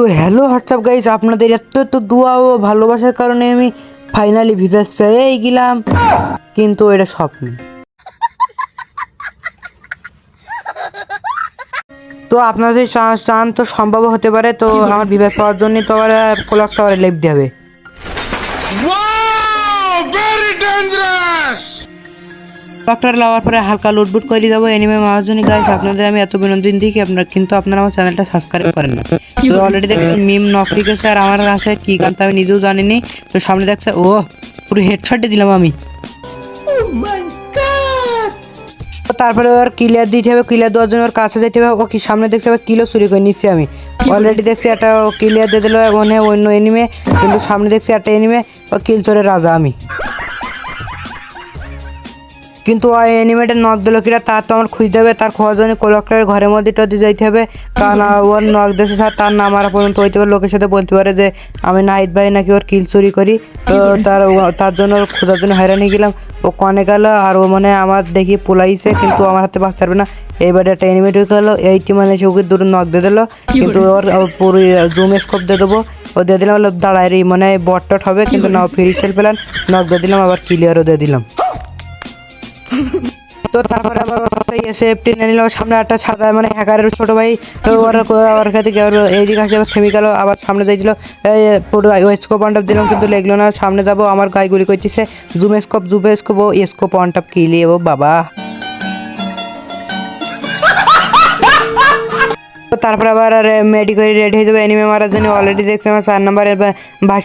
তো hello WhatsApp guys আপনাদের এত এত দোয়া ও ভালোবাসার কারণে আমি ফাইনালি ভিভাস পেয়েই গেলাম। কিন্তু এটা স্বপ্ন। তো আপনাদের চান তো সম্ভব হতে পারে, তো আমার বিভাগ পাওয়ার জন্য তো আবার কোলাক টাওয়ারে লেপ দিতে হবে। Wow! ডক্টর লাওয়ার পরে হালকা লুটবুট করে যাব এনিমে মারার জন্য গাইস আপনাদের আমি এত বিনোদন দিই কি আপনার কিন্তু আপনারা আমার চ্যানেলটা সাবস্ক্রাইব করেন না। তো অলরেডি দেখছেন মিম নকরি গেছে আর আমার কাছে কি গান আমি নিজেও জানিনি। তো সামনে দেখছে ও পুরো হেডশটে দিলাম আমি। তারপরে ওর ক্লিয়ার দিতে হবে ক্লিয়ার দেওয়ার জন্য ওর কাছে যেতে হবে। ও কি সামনে দেখছে আবার কিলো চুরি করে নিচ্ছি আমি। অলরেডি দেখছি একটা ক্লিয়ার দিয়ে দিল মনে অন্য এনিমে কিন্তু সামনে দেখছি একটা এনিমে ও কিল চোরের রাজা আমি। কিন্তু ওই অ্যানিমেটের নক দিল কিনা তার তো আমার খুঁজতে হবে তার খোঁজার জন্য কোলকটার ঘরের মধ্যে টদি যাইতে হবে। কারণ ওর নক দেশে স্যার তার নাম আর পর্যন্ত হইতে পারে লোকের সাথে বলতে পারে যে আমি নাহিদ ভাই নাকি ওর কিল চুরি করি। তো তার তার জন্য ওর খোঁজার জন্য হয়রানি গেলাম। ও কনে গেল আর ও মানে আমার দেখি পোলাইছে কিন্তু আমার হাতে বাঁচতে পারবে না। এইবার একটা এনিমেট হয়ে গেলো এইটি মানে সে ওকে দুটো নক দিয়ে দিলো। কিন্তু ওর পুরো জুম স্কোপ দিয়ে দেবো। ও দিয়ে দিলাম দাঁড়ায় রে মানে বট টট হবে কিন্তু না ফ্রি স্টাইল পেলাম নক দিয়ে দিলাম আবার ক্লিয়ারও দিয়ে দিলাম। তো তারপরে আবার এসে টেনে নিল, সামনে একটা সাদা মানে হ্যাকারের ছোট ভাই। তো ওর কাছে গিয়ে ওর এইদিকে আসে থেমে গেল আবার সামনে যাইছিল এই পুরো স্কোপ অন দিলাম, কিন্তু লেগলো না। সামনে যাব, আমার গায়ে গুলি করতেছে জুম স্কোপ জুম স্কোপ ও স্কোপ অন কিলিয়ে কিলি ও বাবা। তারপর আবার মেডি করে রেডি হয়ে যাবে এনিমে মারার জন্য। অলরেডি দেখছি আমার চার নম্বরের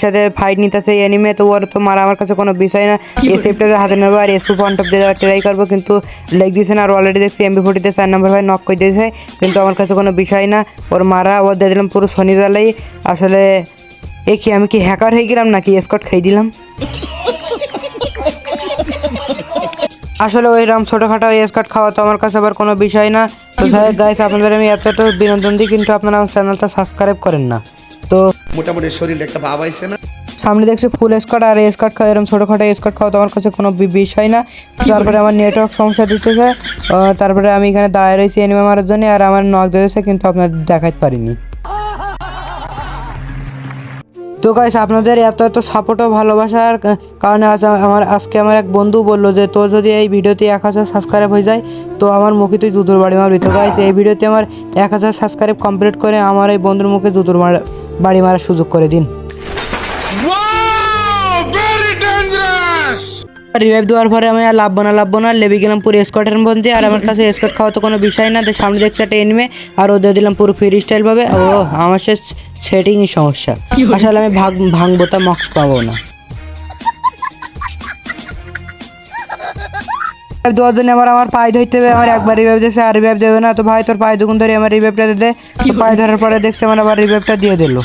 সাথে ফাইট নিতেছে এনিমে তো ওর তো মারা আমার কাছে কোনো বিষয় না। এসএফটাকে হাতে নেব আর এসু পয়েন্ট অফ দিয়ে দেওয়ার ট্রাই করব কিন্তু লেগ দিয়েছে না। আর অলরেডি দেখছি এমবি ফোর্টিতে চার নম্বর ভাই নক করে দিয়েছে কিন্তু আমার কাছে কোনো বিষয় না। ওর মারা ওর দিয়ে দিলাম পুরো শনি জ্বালাই। আসলে এ কি আমি কি হ্যাকার হয়ে গেলাম নাকি? স্কট খেয়ে দিলাম। আসলে ওই রাম ছোটোখাটো স্কার্ট খাওয়া তো আমার কাছে আবার কোনো বিষয় না। তো যাই গাইস আপনাদের আমি এতটা বিনোদন দিই কিন্তু আপনারা আমার চ্যানেলটা সাবস্ক্রাইব করেন না। তো মোটামুটি শরীরে একটা ভাব আইছে না? সামনে দেখছি ফুল স্কার্ট আর স্কার্ট খাওয়া এরকম ছোটোখাটো স্কার্ট খাওয়া তো আমার কাছে কোনো বিষয় না। তারপরে আমার নেটওয়ার্ক সমস্যা দিতেছে তারপরে আমি এখানে দাঁড়ায় রয়েছি এনিমে মারার জন্য আর আমার নক দিতেছে কিন্তু আপনার দেখাতে পারিনি। তো গাইস আপনাদের এত এত সাপোর্ট ও ভালোবাসার কারণে আজ আমার আজকে আমার এক বন্ধু বলল যে তোর যদি এই ভিডিওতে এক হাজার সাবস্ক্রাইব হয়ে যায় তো আমার মুখে তুই জুতোর বাড়ি মারবি। তো গাইস এই ভিডিওতে আমার এক হাজার সাবস্ক্রাইব কমপ্লিট করে আমার এই বন্ধুর মুখে জুতোর মারা বাড়ি মারার সুযোগ করে দিন! রিভাইভ দেওয়ার পরে আমি আর লাভবো না লাভবো না লেবে গেলাম পুরো স্কটের মধ্যে। আর আমার কাছে স্কট খাওয়া তো কোনো বিষয় না। তো সামনে দেখছে একটা এনিমে আর ওদের দিলাম পুরো ফ্রি স্টাইলভাবে ও আমার সে সেটিংই সমস্যা। আসলে আমি ভাগ ভাঙবো তা মক্স পাবো না। আর দেওয়ার জন্য আমার আমার পায়ে ধরতে হবে আমার একবার রিভাইভ দিয়েছে আর রিভাইভ দেবে না। তো ভাই তোর পায়ে দুগুণ ধরে আমার রিভাইভটা দে তো পায়ে ধরার পরে দেখছি আমার আবার রিভাইভটা দিয়ে দিল।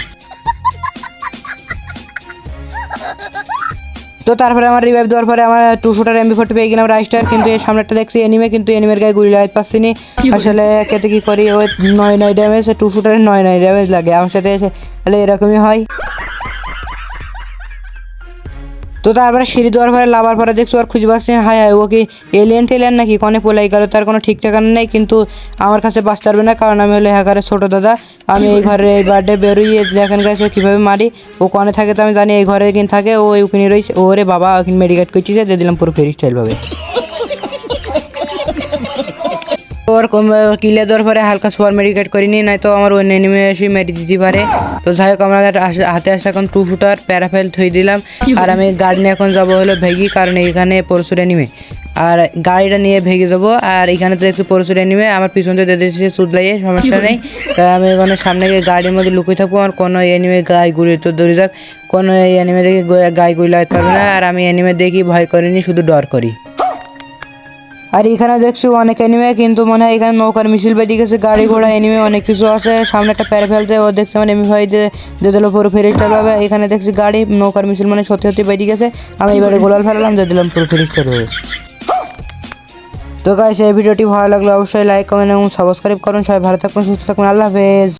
তো তারপরে আমার রিভাইভ দেওয়ার পরে আমার টু শুটার এমবি ফোর্টি পেয়ে গেলাম রাইস্টার কিন্তু এই সামনেটা দেখছি এনিমে কিন্তু এনিমের গায়ে গুলি লাগাতে পারছি নি আসলে কেতে কি করি? ওই নয় নয় ড্যামেজ টু শুটারের নয় নয় ড্যামেজ লাগে। আমার সাথে এসে তাহলে এরকমই হয়। তো তারপরে সিঁড়ি দেওয়ার পরে লাভার পরে দেখছ আর খুঁজে পাচ্ছি হাই হাই ও কি এলিয়েন টেলিয়ান নাকি? কনে পোলাই গেল, তার কোনো ঠিক ঠিকানা নেই, কিন্তু আমার কাছে বাঁচতে পারবে না, কারণ আমি হলো হ্যাকারের ছোটো দাদা। আমি এই ঘরে এই বার্থডে বেরোই দেখেন গেছে কীভাবে মারি। ও কনে থাকে তো আমি জানি, এই ঘরে কিন থাকে, ও ওখানে রয়েছে। ওরে বাবা ওখানে মেডিকেট করছিস দিয়ে দিলাম পুরো ফেরি স্টাইলভাবে ওর কিলে দেওয়ার পরে হালকা সুপার মেডিকেট করিনি নয়তো আমার অন্য এনিমে এসে মেরে দিতে পারে। তো যাই হোক আমরা হাতে আসে এখন টু শুটার প্যারাফেল থই দিলাম। আর আমি গাড়ি নিয়ে এখন যাব হলো ভেগি কারণ এইখানে পরশুর এনিমে। আর গাড়িটা নিয়ে ভেগে যাব আর এখানে তো দেখছি পরশুর এনিমে আমার পিছন দিয়ে দিয়েছে সুদলাইয়ে সমস্যা নেই। আমি ওখানে সামনে গিয়ে গাড়ির মধ্যে লুকিয়ে থাকব আর কোনো এনিমে গায়ে গুলি তো দৌড়ে যাক কোনো এই এনিমে দেখে গায়ে গুলি লাগতে পারবে না আর আমি এনিমে দেখি ভয় করিনি শুধু ডর করি। আর এখানে দেখছি অনেক এনিমে কিন্তু মনে হয় এখানে নৌকার মিছিল বেঁধে গেছে, গাড়ি ঘোড়া এনিমে অনেক কিছু আছে। সামনে একটা প্যারা ফেলতে ও দেখছি মানে এমি ভাই দিয়ে দিল পুরো ফেরিস্টার ভাবে। এখানে দেখছি গাড়ি, নৌকার মিছিল মানে সত্যি সত্যি বেঁধে গেছে। আমি এবারে গোলাল ফেলালাম, দিয়ে দিলাম পুরো ফেরিস্টার হয়ে তো গাইস এই ভিডিওটি ভালো লাগলে অবশ্যই লাইক কমেন্ট এবং সাবস্ক্রাইব করুন। সবাই ভালো থাকুন, সুস্থ থাকুন, আল্লাহ হাফেজ।